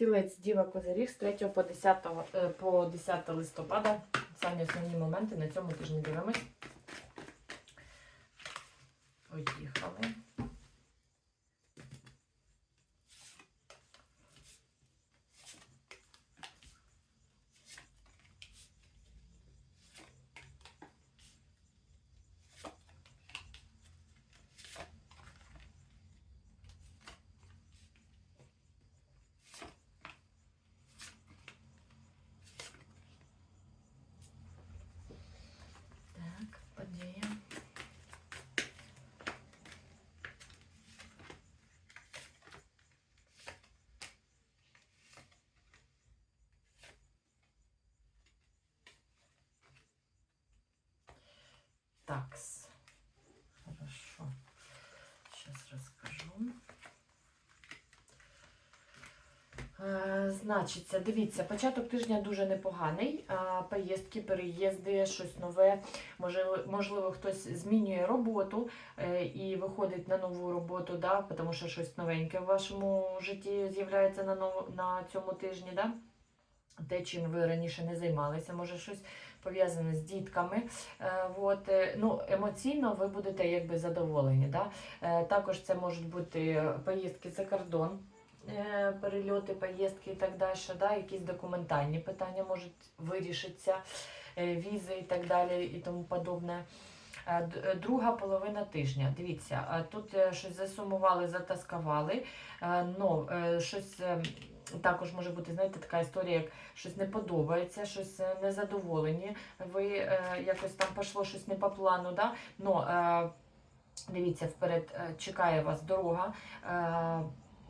Тілець Діва Козиріг з 3 по 10, е, по 10 листопада. Самі основні моменти на цьому тижні дивимось. Поїхали. Так, подія. Такс. Хорошо. Сейчас расскажу. Е, Значиться, дивіться, початок тижня дуже непоганий. Поїздки, переїзди, щось нове. Можливо, хтось змінює роботу е, і виходить на нову роботу, да, тому що щось новеньке в вашому житті з'являється на, нов... на цьому тижні. Да? Те, чим ви раніше не займалися, може щось пов'язане з дітками. Е, от, е, ну, емоційно ви будете якби задоволені. Да? Е, також це можуть бути поїздки за кордон. Е, Перельоти, поїздки і так далі, да, якісь документальні питання можуть вирішитися, е, візи і так далі, і тому подобне. Е, Друга половина тижня. Дивіться, тут щось засумували, затаскавали, е, но щось також може бути, знаєте, така історія, як щось не подобається, щось незадоволені. Ви якось там пішло щось не по плану. Да? Но дивіться, вперед чекає вас дорога.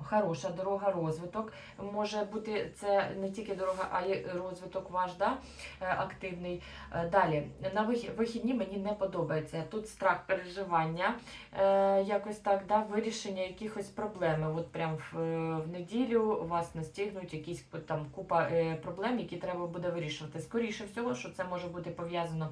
Хороша дорога, розвиток. Може бути це не тільки дорога, а й розвиток ваш, да? е, активний. Е, Далі, на вих- вихідні мені не подобається. Тут страх переживання, е, якось так, да? вирішення якихось проблеми. От прям в, в неділю вас настигнуть якісь там купа проблем, які треба буде вирішувати. Скоріше всього, що це може бути пов'язано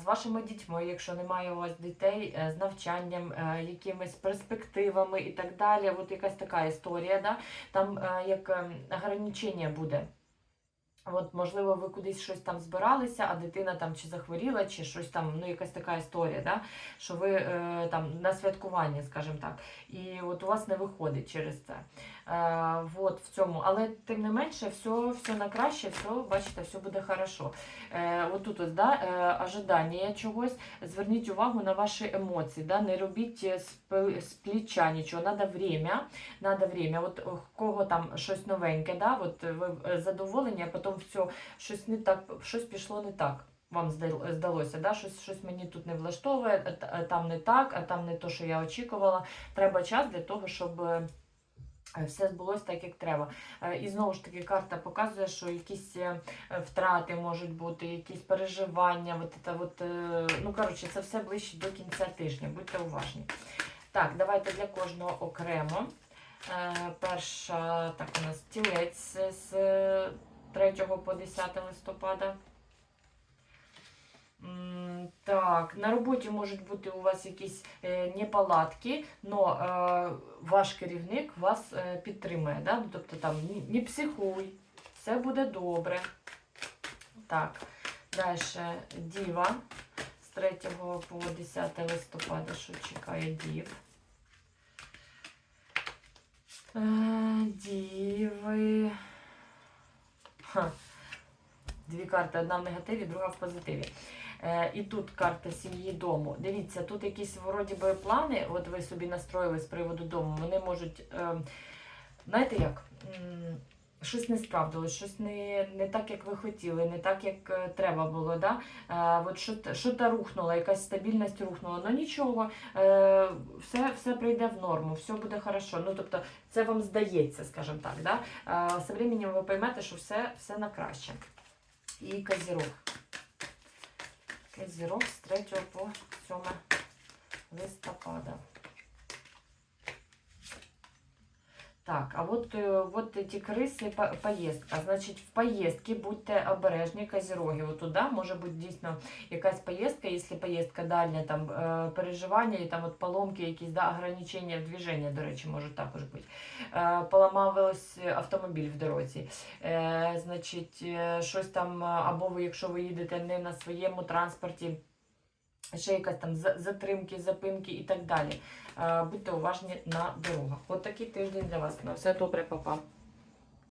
з вашими дітьми, якщо немає у вас дітей, е, з навчанням, е, якимись перспективами і так далі. От якась така історія, да? там е, як е, ограничення буде. От, можливо, ви кудись щось там збиралися, а дитина там чи захворіла, чи щось там, ну якась така історія, да? що ви е, там на святкування, скажімо так, і от у вас не виходить через це. Е, от в цьому, але тим не менше, все, все на краще, все, бачите, все буде хорошо. Е, от ось, да, е, ожидання чогось, зверніть увагу на ваші емоції, да? не робіть е, з, плеча нічого, треба время, надо время. От кого там щось новеньке, да? от ви е, задоволені, а потім все, щось не так, щось пішло не так. Вам здалося, да? щось, щось мені тут не влаштовує, там не так, а там не то, що я очікувала. Треба час для того, щоб е, все збулося так, як треба. Е, І знову ж таки, карта показує, що якісь е, втрати можуть бути, якісь переживання. От це, от, е, ну, коротше, це все ближче до кінця тижня. Будьте уважні. Так, давайте для кожного окремо. Е, Перша так у нас тілець з 3 по 10 листопада. Так, на роботі можуть бути у вас якісь е, неполадки, але ваш керівник вас е, підтримує. Да? Ну, Тобто там не психуй, все буде добре. Так, далі діва з 3 по 10 листопада, що чекає дів. Карти, одна в негативі, друга в позитиві. Е, і тут карта сім'ї дому. Дивіться, тут якісь вроді би плани, от ви собі настроїли з приводу дому, вони можуть, е, знаєте як, щось не справдилось, щось не, не так, як ви хотіли, не так, як е, треба було. Да? Е, от що, що та рухнула, якась стабільність рухнула. Ну нічого, е, все, все прийде в норму, все буде хорошо. Ну, тобто, це вам здається, скажімо так. Да? Е, со временем ви поймете, що все, все на краще. І козірог. Козірог з 3 по 7 листопада. Так, а от, е, от ті криси по- поїздка. Значить, в поїздці будьте обережні козіроги. От туди може бути дійсно якась поїздка, якщо поїздка дальня, там е, переживання і там от поломки, якісь да, ограничення в движенні, до речі, можуть також бути. Е, поламався автомобіль в дорозі. Е, значить, е, щось там, е, або ви, якщо ви їдете не на своєму транспорті, ще якась там затримки, запинки і так далі. Е, Будьте уважні на дорогах. От такий тиждень для вас. На все добре, папа.